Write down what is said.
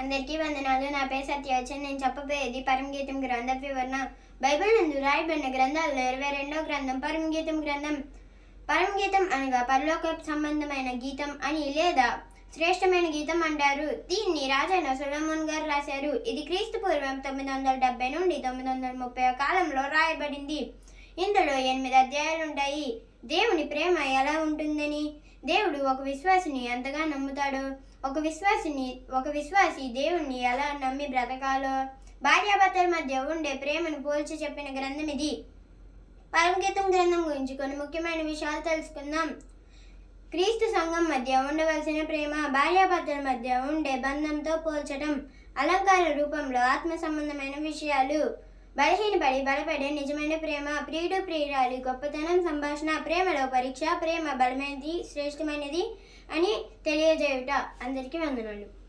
అందరికీ వందనాలు. నా పేరు సత్యవచన్. నేను చెప్పబోయేది పరమగీతం గ్రంథ వివరణ. బైబిల్ నందు రాయబడిన గ్రంథాల్లో ఇరవై రెండో గ్రంథం పరమగీతం గ్రంథం. పరమగీతం అనగా పరలోక సంబంధమైన గీతం అని లేదా శ్రేష్టమైన గీతం అంటారు. దీన్ని రాజైన సులమోన్ గారు రాశారు. ఇది క్రీస్తు పూర్వం తొమ్మిది వందల డెబ్బై నుండి తొమ్మిది వందల ముప్పై కాలంలో రాయబడింది. ఇందులో ఎనిమిది అధ్యాయాలు ఉంటాయి దేవుని ప్రేమ ఎలా ఉంటుందని? దేవుడు ఒక విశ్వాసిని ఎంతగా నమ్ముతాడో? ఒక విశ్వాసిని ఒక విశ్వాసి దేవుణ్ణి ఎలా నమ్మి బ్రతకాలో? భార్యాభర్తల మధ్య ఉండే ప్రేమను పోల్చి చెప్పిన గ్రంథం ఇది. పరమగీతం గ్రంథం గురించి కొన్ని ముఖ్యమైన విషయాలు తెలుసుకుందాం. క్రీస్తు సంఘం మధ్య ఉండవలసిన ప్రేమ భార్యాభర్తల మధ్య ఉండే బంధంతో పోల్చడం అలంకార రూపంలో ఆత్మ సంబంధమైన విషయాలు. బలహీనపడి బలపడే నిజమైన ప్రేమ ప్రియుడు ప్రియురాలి గొప్పతనం సంభాషణ ప్రేమలో పరీక్ష ప్రేమ బలమైనది శ్రేష్టమైనది అని తెలియజేయుట. అందరికీ వందనాలు.